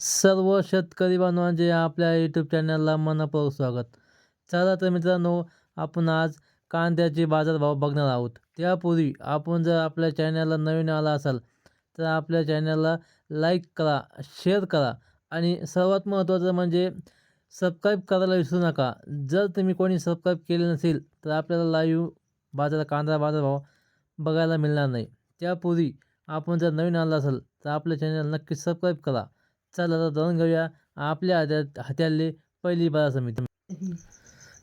सर्व शेतकरी बांधवांचे आपल्या यूट्यूब चॅनलला मनपूर्वक स्वागत. चला तर मित्रांनो आपण आज कांद्याचे बाजारभाव बघणार आहोत. त्यापूर्वी आपण जर आपल्या चॅनलला नवीन आला असाल तर आपल्या चॅनलला लाईक करा शेअर करा आणि सर्वात महत्त्वाचं म्हणजे सबस्क्राईब करायला विसरू नका. जर तुम्ही कोणी सबस्क्राईब केले नसेल तर आपल्याला लाईव्ह बाजार कांदा बाजारभाव बघायला मिळणार नाही. त्यापूर्वी आपण जर नवीन आला असाल तर आपल्या चॅनल नक्की सबस्क्राईब करा. चला जाणून घेऊया. आपल्या हात्यात हात्यातली पहिली बाजार समिती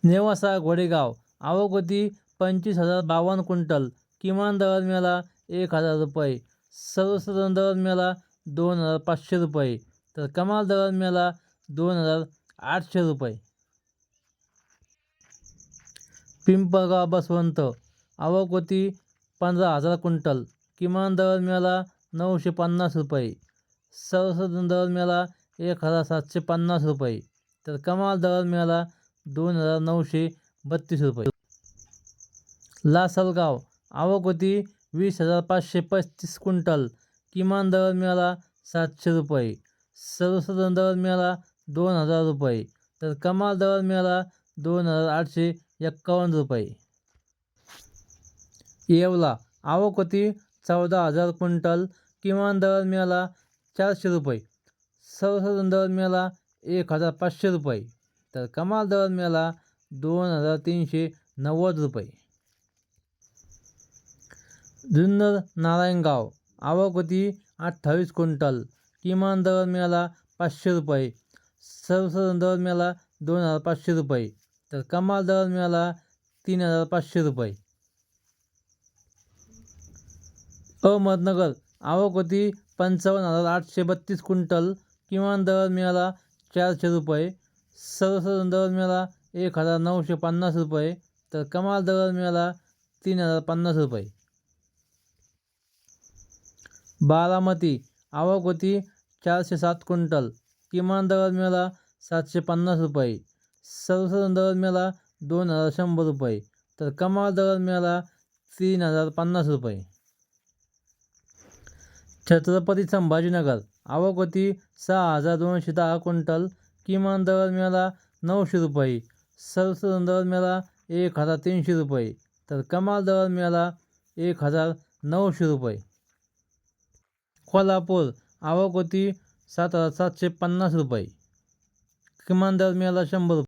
नेवासा घोडेगाव. आवक होती पंचवीस हजार बावन्न क्विंटल. किमान दर मिळाला एक हजार रुपये. सर्वसाधारण दर मिळाला दोन हजार पाचशे रुपये. तर कमाल दर मिळाला दोन हजार आठशे रुपये. पिंपळगाव बसवंत. आवक होती पंधरा हजार क्विंटल. किमान दर मिळाला नऊशे पन्नास रुपये. सर्वसाधारण दर मिळाला एक हजार सातशे पन्नास रुपये. तर कमाल दर मिळाला दोन हजार नऊशे बत्तीस रुपये. लासलगाव आवक होती वीस हजार पाचशे पस्तीस क्विंटल. किमान दर मिळाला सातशे रुपये. सर्वसाधारण दर मिळाला दोन हजार रुपये. तर कमाल दर मिळाला दोन हजार आठशे एक्कावन्न रुपये. येवला आवक होती चौदा हजार क्विंटल. किमान दर मिळाला चारशे रुपये. सर्वसाधारण दर मिळाला एक हजार पाचशे रुपये. तर कमाल दर मिळाला दोन हजार तीनशे नव्वद रुपये. जुन्नर नारायणगाव आवक होती अठ्ठावीस क्विंटल. किमान दर मिळाला पाचशे रुपये. सर्वसाधारण दर मिळाला दोन हजार पाचशे रुपये. तर कमाल दर मिळाला तीन हजार पाचशे रुपये. अहमदनगर आवक होती पंचावन्न हजार आठशे बत्तीस क्विंटल. किमान दर मिळाला चारशे रुपये. सर्वसाधारण दर मिळाला एक हजार नऊशे पन्नास रुपये. तर कमाल दर मिळाला तीन हजार पन्नास रुपये. बारामती आवक होती चारशे सात क्विंटल. किमान दर मिळाला सातशे पन्नास रुपये. सर्वसाधारण दर मिळाला दोन हजार शंभर रुपये. तर कमाल दर मिळाला तीन हजार पन्नास रुपये. छत्रपती संभाजीनगर. आवक होती सहा हजार दोनशे दहा क्विंटल. किमान दर मिळाला नऊशे रुपये. सरसरून दर मिळाला एक हजार तीनशे रुपये. तर कमाल दर मिळाला एक हजार नऊशे रुपये. कोल्हापूर आवक होती सात हजार सातशे पन्नास रुपये. किमान दर मिळाला शंभर रुपये.